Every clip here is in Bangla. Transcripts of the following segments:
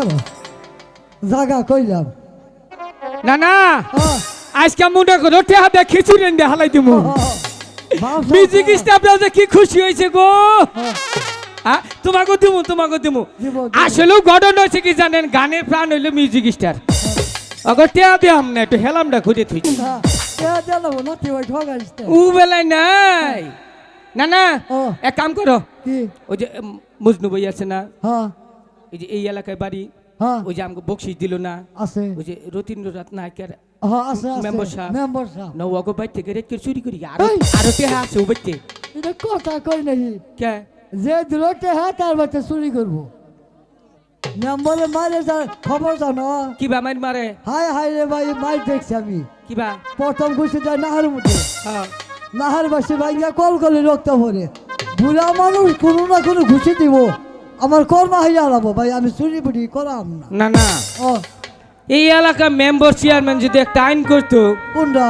খারাপ জাগা কইলাম। না না ও, আজকে মনে করো টেহাতে খিচুড়ি এনে হালাই দিমু মিউজিক বাপ। স্টাফরাও যে কি খুশি হয়েছে গো। ও, হ্যাঁ তোমাকে দিমু তোমাকে দিমু। আসলেও গঠন হয়েছে কি জানেন গানের প্রাণ হইল মিউজিক স্টার অগর টেহা দিয়াম না একটু হেলামটা খুঁজে থুই। উ বেলায় নাই। না না এক কাম করো। কি? ওই যে মজনু বই আছে না? হ্যাঁ, এই যে এই এলাকায় বাড়ি হ্যাঁ, ওই যে আমাকে বকশিস দিল না। আছে। ওই যে রতীন্দ্রনাথ নায়কের হ্যাঁ, আছে। মেম্বার সাহেব। মেম্বার সাহেব। নৌয়াগো বাইর থেকে রেট করে চুরি করি। আরও! আরও আছে ও বাইতে এটা কথা কই নাকি? কে? যে দিল টেহা তার বাচ্চা চুরি করব। মেম্বারে মারে খবর জানো? কিবা মাইর মারে? হাই হাই রে ভাই মাই দেখছি আমি। কিবা প্রথম ঘুষে যায় নাহার মধ্যে হ্যাঁ। নাহার বাসে ভাইয়া কল করে রক্ত ভরে। বুড়া মানুষ কোনো না কোনো ঘুষি দিব। আমার কর্মা হইয়া হারাবো ভাই আমি চুরি বুড়ি করাম না। না না। ও। এই এলাকা মেম্বার চেয়ারম্যান যদি একটা আইন করতো কোনটা?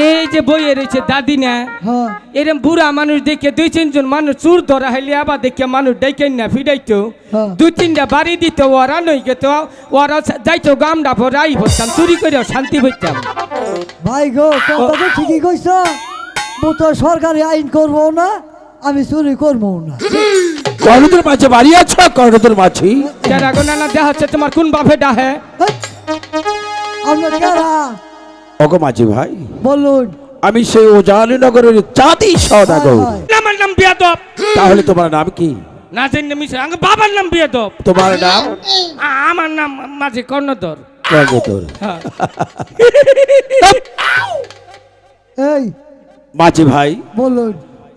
এই যে বইয়ে রয়েছে দাদি না হ্যাঁ। এরম বুড়া মানুষ দেখে দুই তিনজন মানুষ চুর ধরা হইলে আবার দেখে মানুষ ডেকেন না ফিরাইতো। হ্যাঁ। দুই তিনটা বাড়ি দিত ওরা নই গেত ওরা যাইতো গামডা ভরাই হতাম চুরি করে শান্তি হইতাম ভাই গো কথা তো ঠিকই কইছ। মু তো সরকারি আইন করব না আমি চুরি করব না। কর্ণদের মাঝে বাড়ি আছো কর্ণদের মাঝি? যারা গো নানা দেখা হচ্ছে তোমার কোন বাপে ডাহে কারা অগো মাঝি ভাই বলুন। আমি সেই ওজালিনগরের চাঁদি সদাগর। আমার নাম বিয়াদব। তাহলে তোমার নাম কি? না জানি আমার বাবার নাম বিয়াদব। তোমার নাম? আমার নাম মাঝে কর্ণধর। কর্ণধর। হ্যাঁ। এই মাঝি ভাই বলুন।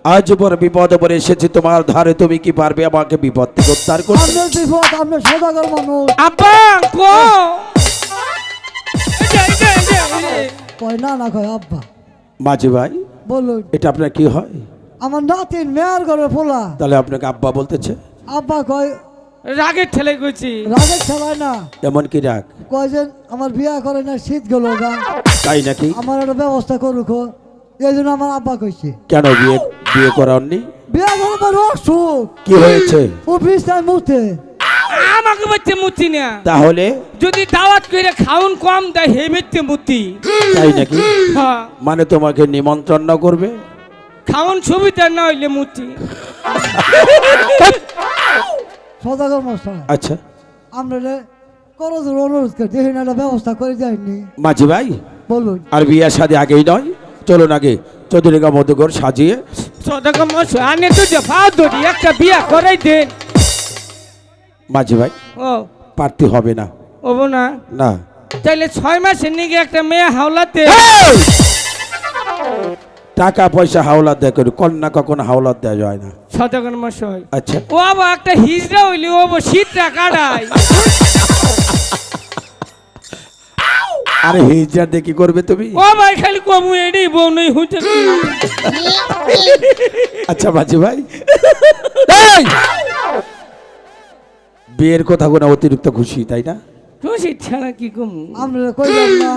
আজ বড় বিপদ পরে এসেছি তোমার ধারে তুমি কি পারবে আমাকে বিপদ থেকে উদ্ধার করতে? আপনার বিপদ আপনার সদাগর মানুষ। আব্বা কো। কয় না না কয় আব্বা। মাঝি ভাই বলুন। এটা আপনার কি হয়? আমার নাতিন মেয়ার ঘরে ফোলা। তাহলে আপনাকে আব্বা বলতেছে? আব্বা কয় রাগের ঠেলে গেছি রাগের খেলায় না। এমন কি রাগ? কয় যে আমার বিয়া করে না শীত গেল গা। তাই নাকি? আমার একটা ব্যবস্থা করুক এই জন্য আমার আব্বা কইছে। কেন বিয়ে বিয়ে করাননি বিয়া করে আমার অসুখ। কি হয়েছে? ও বিছনায় মুতে। আমাকে বাচ্চা মুতি না। তাহলে? যদি দাওয়াত করে খাউন কম দেয় হে মিথ্যে মুতি। তাই নাকি? হ্যাঁ। মানে তোমাকে নিমন্ত্রণ না করবে? খাউন সুবিধা না হইলে মুতি। সদাগর মশাই। আচ্ছা। আমরা রে করো জোর অনুরোধ করে দেখি না একটা ব্যবস্থা করে যায়নি মাঝি ভাই বলুন। আর বিয়ে শাদী আগেই নয়? চলুন আগে চৌধুরীগা মধুকর সাজিয়ে। আনে তো ধরি একটা বিয়া করাই দেন। মাঝি ভাই ও। পারতে হবে না। ওবো না? না। তাইলে ছয় মাসের নিগে একটা মেয়ে হাওলাতে। টাকা পয়সা হাওলাত দেয় করি কন্যা কখনো হাওলাত দেওয়া যায় না। সদাগর মশাই আচ্ছা। ও আবার একটা হিজড়া হইলে ও শীতটা কাটায়। আরে হিজড়া দিয়ে কি করবে তুমি। ও ভাই খালি কমু এডি বউ নেই হইতে আচ্ছা বাজি ভাই। এই! বিয়ের কথা কোনো অতিরিক্ত খুশি তাই না? খুশি ছাড়া কি কম? আমরা কইলাম না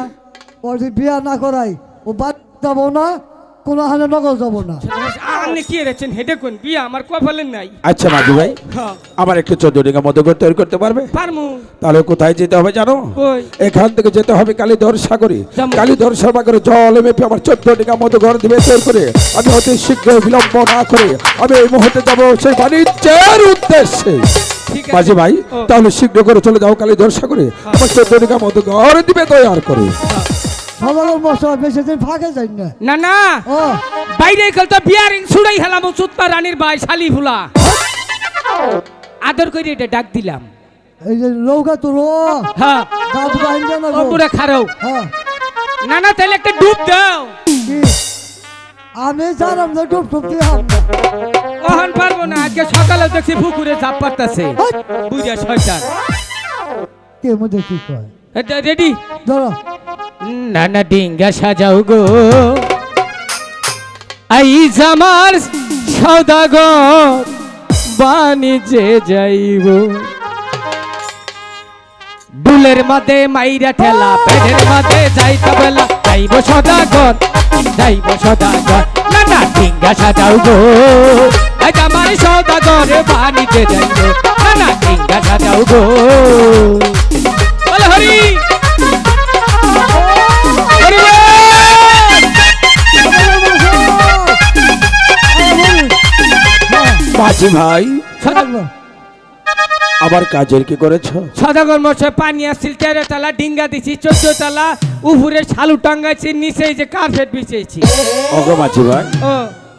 ওর যদি বিয়া না করাই ও বাদ দাও না। কোনো হানে নগদ যাব না। আপনি কি রেছেন হেডে কোন বিয়া আমার কপালে নাই। আচ্ছা মাঝি ভাই হ্যাঁ। আমার একটু চৌধুরীগা মধুকর তৈরি করতে পারবে? পারমু। তাহলে কোথায় যেতে হবে জানো? এখান থেকে যেতে হবে কালীধর সাগরে। কালীধর সাগরে জল মেপে আমার চোদ্দ ঘর দিবে তৈরি করে। আমি অতি শীঘ্র বিলম্ব না করে আমি এই মুহূর্তে যাব সেই বাণিজ্যের উদ্দেশ্যে। ঠিক আছে। ভাই তাহলে শীঘ্র করে চলে যাও কালীধর সাগরে। আমার চোদ্দ মতো ঘর দিবে তৈরি করে। সদাগর মশাই বেশি দিন ফাঁকে যাই না। না না। ও। বাইরে কাল তো বিয়ারিং ছুড়াই হেলাম সুতপা রানীর বাই শালি ফুলা আদর করে এটা ডাক দিলাম। এই যে হ্যাঁ। না পুরা খারাও হ্যাঁ। না না তাহলে একটা ডুব দাও। আমি জানাম যে ডুব টুব দিয়ে। ওহান পারব না আজকে সকালে দেখছি পুকুরে চাপ পারতাছে। হাট! বুঝা শয়তান। কে মধ্যে কি কয়? এটা রেডি? ধরো। না না ডিঙ্গা সাজাও গো। আইজ আমার সদাগর বাণিজ্যে যাইব। ডুলের মাঝে মাইরা ঠেলা, পেটের মাঝে যাইতে বেলা যাইব সদাগর যাইব সদাগর না না ডিঙ্গা সাজাও গো। আজ আমার সদাগর বাণিজ্যে যাইব না না ডিঙ্গা সাজাও গো। মাঝি ভাই আবার কাজের কি করেছ? সদাগর মশাই পানি আসছিল তেরো তলা ডিঙ্গা দিছি চোদ্দ তলা উপরে শালু টাঙ্গাইছি নিচে যে কার্পেট বিছিয়েছি। মাঝি ভাই ও।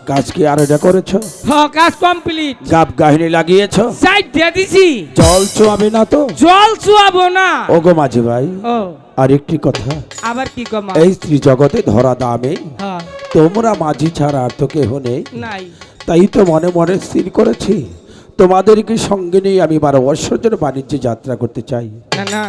কাজ কি আর এটা করেছ? হ কাজ কমপ্লিট গাব গাহিনী লাগিয়েছ? সাইড দিয়ে দিছি। জল চুয়াবে না তো? জল চুয়াবো না। ওগো মাঝি ভাই ও। আর একটি কথা। আবার কি কমা এই স্ত্রী জগতে ধরা দামে হ্যাঁ তোমরা মাঝি ছাড়া আর তো কেহ নেই। নাই। তাই তো মনে মনে স্থির করেছি। তোমাদেরকে সঙ্গে নিয়ে আমি বারো বৎসর জন্য বাণিজ্যে যাত্রা করতে চাই। না না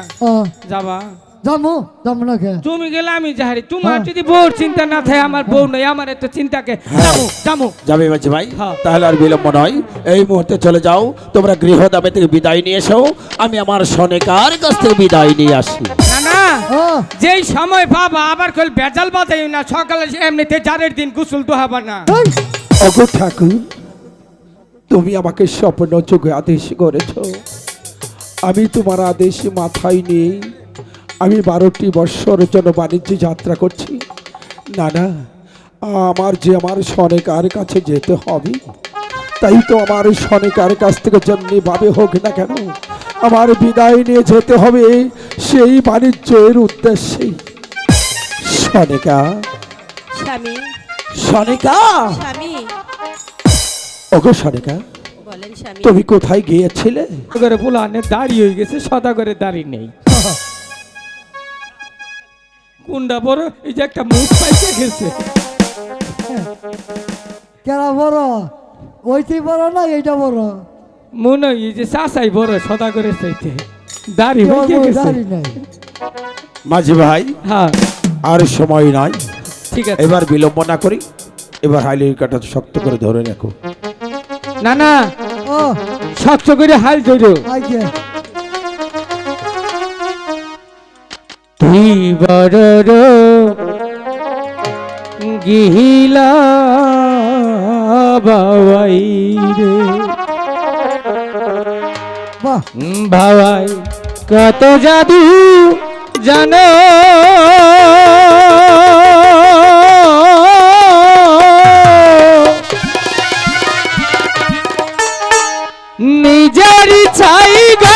যাবা? যাব যাব না কে? তুমি গেলে আমি যাহারি। তোমার হ্যাঁ। যদি বউর চিন্তা না থাকে আমার বউ নেই আমার এত চিন্তাকে যাব যাব যাবে মাঝি ভাই। হ্যাঁ। তাহলে আর বিলম্ব নয়। এই মুহূর্তে চলে যাও। তোমরা গৃহদামে থেকে বিদায় নিয়ে এসো। আমি আমার সনেকার কাছ থেকে বিদায় নিয়ে আসি। না না যেই সময় বাবা আবার কল বেজাল বাজাই না সকালে এমনিতে চারের দিন গুসল তো হবে না অগো ঠাকুর, তুমি আমাকে স্বপ্ন যোগে আদেশ করেছ। আমি তোমার আদেশ মাথায় নিয়ে আমি বারোটি বৎসর জন্য বাণিজ্য যাত্রা করছি। না না, আমার যে আমার সনেকার কাছে যেতে হবে, তাই তো আমার সনেকার কাছ থেকে যেমনি ভাবে হোক না কেন, আমার বিদায় নিয়ে যেতে হবে সেই বাণিজ্যের উদ্দেশ্যে সনেকা, স্বামী সনেকা? স্বামী। ওগো সনেকা বলেন স্বামী। তুমি কোথায় গিয়েছিলে? করে পুলানে দাড়ি হয়ে গেছে সদা করে দাড়ি নেই। কোনটা বড় এই যে একটা মুখ পাইছে গেছে। কেরা বড়? ওইটি বড় না এইটা বড়? মনে হয় এই যে চাষাই বড় সদা করে চাইতে। দাড়ি কেউ হয়ে গেছে। মাঝি ভাই হ্যাঁ। আর সময় নাই। ঠিক আছে। এবার বিলম্ব না করি এবার হাইলির কাটা শক্ত করে ধরে রাখো। না না ও। শক্ত করে হাল ধরো। তুই বড় গিহিলা বাবাই রে। বাহ। ভাবাই কত জাদু জানো? নিজের ছাই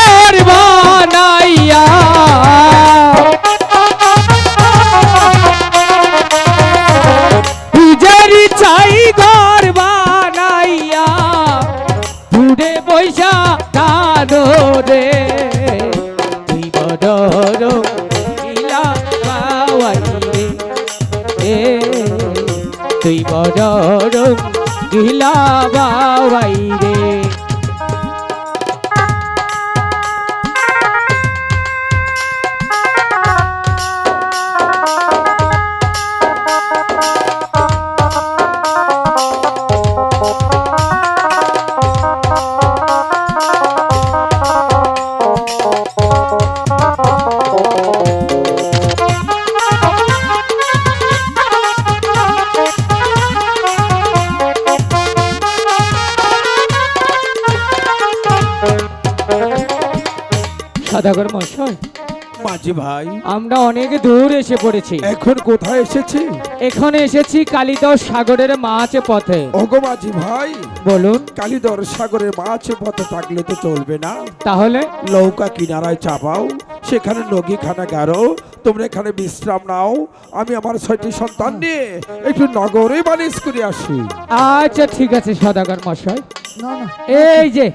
আমরা অনেক দূর এসে পড়েছি। এখন কোথায় এসেছি? এখানে এসেছি কালিদাস সাগরের মাছ পথে। ওগো মাঝি ভাই বলুন। কালীদর সাগরের মাছ পথে থাকলে তো চলবে না। তাহলে? নৌকা কিনারায় চাপাও সেখানে নগি খানা গারো তোমরা এখানে বিশ্রাম নাও। আমি আমার ছয়টি সন্তান নিয়ে একটু নগরে বানিস করে আসি। আচ্ছা ঠিক আছে সদাগর মশাই। না না। এই যে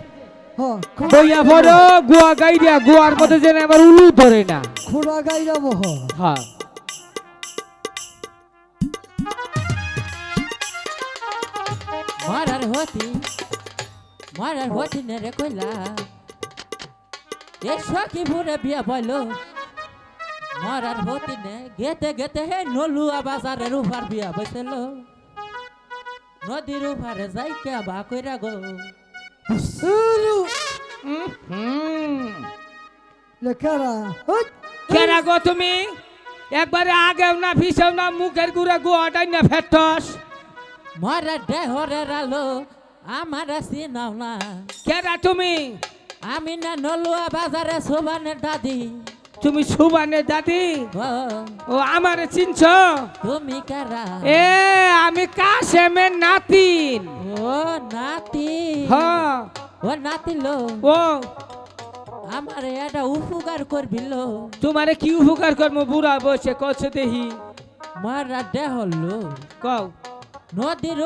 বইয়া বড় গুয়া গাইডিয়া গুয়ার মধ্যে যেন আবার উলু ধরে না। খুড়া গাইরা বহ হ্যাঁ। মারার হতি মারার হতি নে রে কইলা। এ সখী ভুরে বিয়া বলো। মারার হতি নে গেতে গেতে হে নলুয়া বাজারের উপার বিয়া বসেল। নদীর উপারে যাই কে বা কইরা গো। কেরা গো তুমি একবারে আগেও না পিছেও না মুখের গুড়া গুয়াটাই না ফেটস মারার ডেহরের আলো আমার চিনাও না কেরা তুমি আমি না নলুয়া বাজারে সোবানের দাদি তুমি সুবানের দাদি ও ও আমারে চিনছ। তুমি কারা? এ আমি কাশেমের নাতিন। ও নাতি হ ও নাতি লো। ও। আমার এটা উপকার করবি লো। তোমারে কি উপকার করব? বুড়া বসে কছ দেহি। মারা দেহ লো। কও। নদীর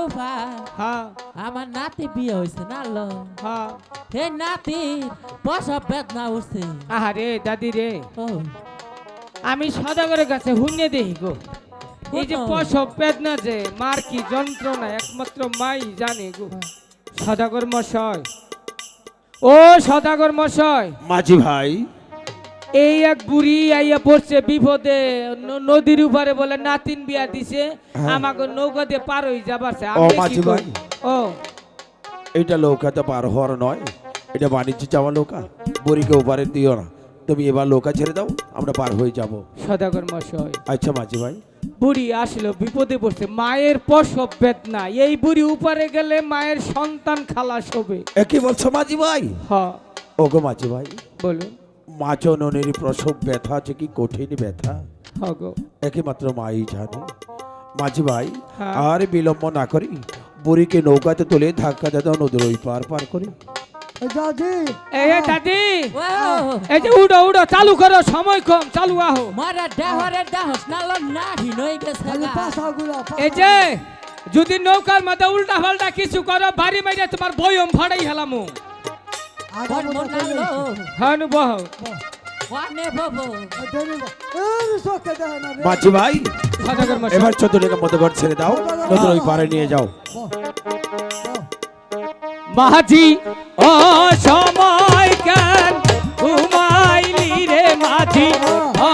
হ্যাঁ আমার নাতি বিয়ে হয়েছে না লো? হ্যাঁ হে নাতি প্রসব বেদনা উঠছে। আহারে দাদি রে। আমি সদাগরের কাছে হুন্যে দেহি গো। এই যে। প্রসব বেদনা যে মার কি যন্ত্রণা একমাত্র মাই জানে গো। সদাগর মশাই। ও সদাগর মশাই। মাঝি ভাই। এই এক বুড়ি আইয়া পড়ছে বিপদে নদীর উপরে বলে নাতিন বিয়া দিছে হ্যাঁ। আমাকে নৌকা দিয়ে পার হয়ে যাবার ও, মাঝি ভাই। ও। এটা তো পার হওয়ার নয়। এটা বাণিজ্য যাওয়া নৌকা। বড়িকে ওপারে দিও না। তুমি এবার নৌকা ছেড়ে দাও আমরা পার হয়ে যাব। সদাগর মশাই আচ্ছা মাঝি ভাই। বুড়ি আসলো বিপদে পড়ছে। মায়ের প্রসব বেদনা। এই বুড়ি উপরে গেলে মায়ের সন্তান খালাস হবে। একই বলছো মাঝি ভাই? হ। ওগো মাঝি ভাই। বলুন। মাচনের প্রসব ব্যথা আছে কি কঠিন ব্যথা একমাত্র মাই জানে মাঝি ভাই। আর বিলম্ব না করি বুড়িকে নৌকাতে তুলে ধাক্কা দাদা নদীর ওই পার পার করি চালু সময় কম চালু আহো এই যে যদি নৌকার মধ্যে উল্টা পাল্টা কিছু করো বাড়ি মাইরে তোমার বয়ম ফাড়াই হেলামু কোন না বহ। ওয়ানে বাবু মাঝি ভাই এবার চোদ্দ টাকা মতো ঘর ছেড়ে দাও। ওই পারে নিয়ে যাও। মাঝি ও সময় কেন ঘুমাইলি রে মাঝি? ও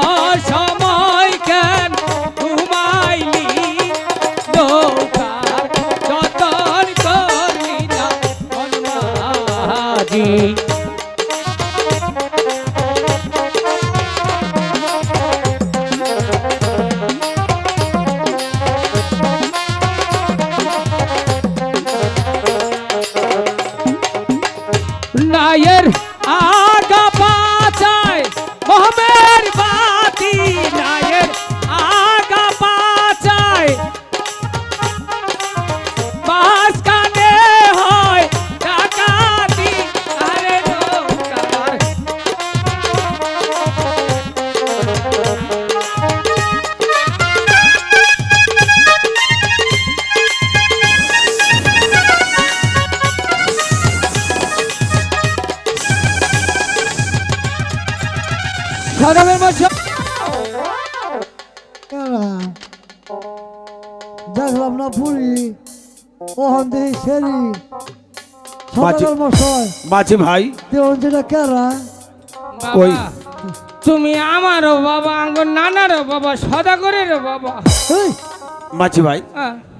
পুরি ওহন দেহি সেরি সকালের মাঝি ভাই। দেওয়ান যেটা কেরা কই? বাবা, তুমি আমারও বাবা আঙ্গ নানারও বাবা সদাগরেরও বাবা। এই মাঝি ভাই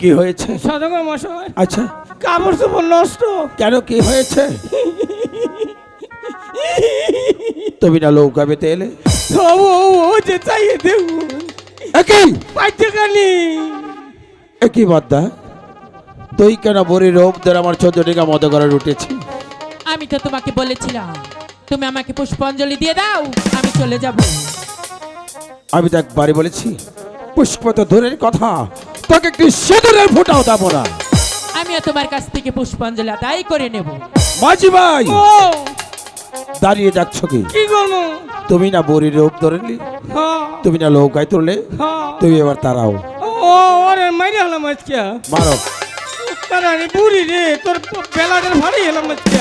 কি হয়েছে? সদাগর মশাই। আচ্ছা। কাপড় চোপড় নষ্ট। কেন কি হয়েছে? তুমি না নৌকা বেতে এলে? ও যে চাইয়ে দেখুন একই পাইতে কানি? একই বাদ্দা তুই কেন বড়ি রোগ ধরে আমার চোদ্দ টাকা মতো করে উঠেছি আমি তো তোমাকে বলেছিলাম তুমি আমাকে পুষ্পাঞ্জলি দিয়ে দাও আমি চলে যাব। আমি তো একবারই বলেছি পুষ্প তো দূরের কথা তোকে একটি সেদুরের ফোটাও দেবো না? আমিও তোমার কাছ থেকে পুষ্পাঞ্জলি আদায় করে নেব। মাঝি ভাই! দাঁড়িয়ে যাচ্ছ কি? কি করব? তুমি না বড়ির রোগ ধরেলি হ্যাঁ। তুমি না নৌকায় তুললে হ্যাঁ। তুমি এবার তারাও। ও ওরে মাইরে হলাম আজকে। মারো। কারণ বুড়ি রে তোর বেলাটার ভারী হলাম আজকে।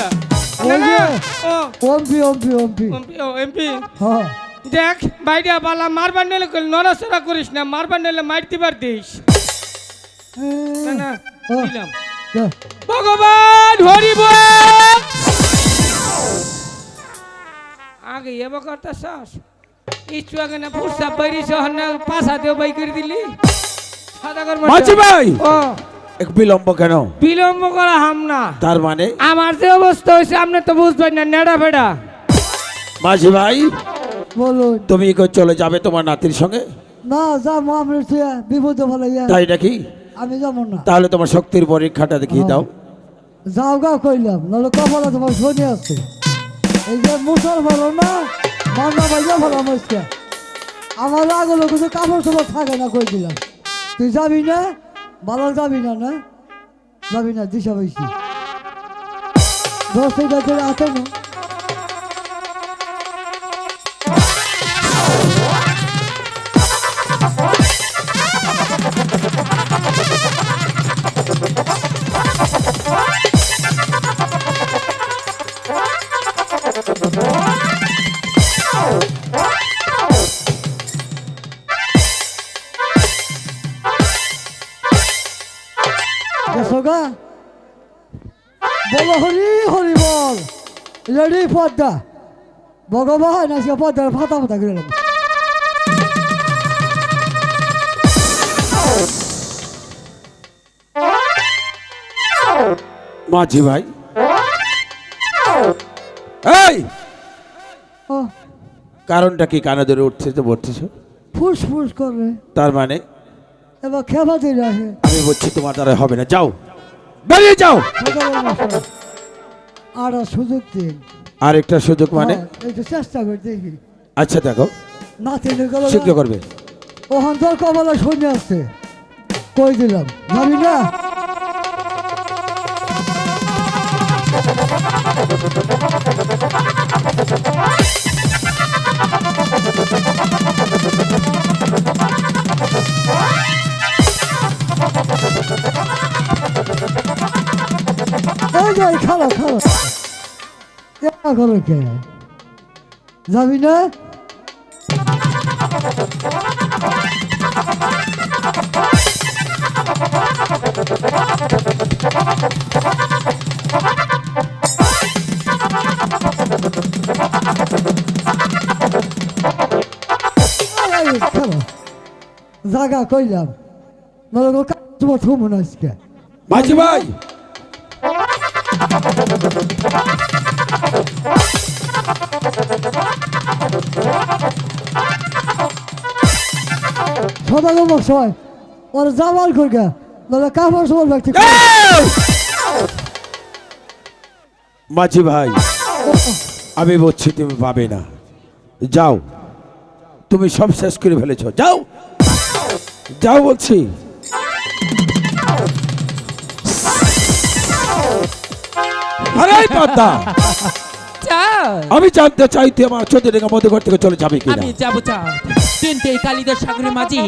এমপি। হ্যাঁ দেখ বাইরে বালা মারবার নিলে নড়াচড়া করিস না মারবার নিলে মারতে পার দিস। না না দিলাম। হ্যাঁ ভগবান হরি বল! আগে এবার করতে চাস। ইচ্ছু আগে না পুরসা বাইরে শহর না পাশা দেও বাই করে দিলি। মাঝি ভাই! এক বিলম্ব কেন? বিলম্ব করা হাম না। তার মানে? আমার যে অবস্থা হয়েছে আপনি তো বুঝবেন না নেড়া ফেড়া। মাঝি ভাই বলুন। তুমি কি চলে যাবে তোমার নাতির সঙ্গে? না যাব আমি বিপদে ভালো ইয়া তাই নাকি? আমি যাব না। তাহলে তোমার শক্তির পরীক্ষাটা দেখিয়ে দাও। যাও গা কইলাম নাহলে কপালে তোমার শনি আছে। এই যে মুসল ভালো না মান্না ভাইয়া ভালো আজকে আমার আগলো কিছু কাপড় চোপড় থাকে না কই দিলাম। তুই যাবি না? ভালো যাবি না না? যাবি না দিশা বৈশি দশ আছে না? গা বলো হরি হরি বল। রেডি পদ্মা। ভগবান আজকে পদ্মার ফাতা ফাতা করে নেব। মাঝি ভাই। এই! ও। কারণটা কি কানে ধরে উঠছে তো বলতেছ? ফুস ফুস করে। তার মানে? এবার খেপা দিয়ে আমি বলছি তোমার দ্বারা হবে না। যাও। বেরিয়ে যাও। আর সুযোগ দিন। আর একটা সুযোগ মানে? হ্যাঁ, একটু চেষ্টা করে দেখি। আচ্ছা দেখো। না তেলে গেল শীঘ্র করবে। ওখান তোর কমলা সৈন্য আসছে। কই দিলাম? যাবি না। এই যে খালো। খালো করো কে? যাবি না? জাগা কইলাম। মানে তোমার থুমুন আজকে। মাঝি ভাই! সদা গো সবাই। ওর জামাল করগা মানে কাপড় সবার ব্যক্তি মাঝি ভাই, আমি বলছি তুমি পাবে না। যাও। তুমি সব শেষ করে ফেলেছ। যাও। যাও বলছি। আরে এই পদ্মা চাও। আমি জানতে চাই তুই আমার চোদ্দ টাকা মধ্যে ঘর থেকে চলে যাবে কিনা? আমি যাব চা তিনটে কালিদাস সাগরের মাঝি।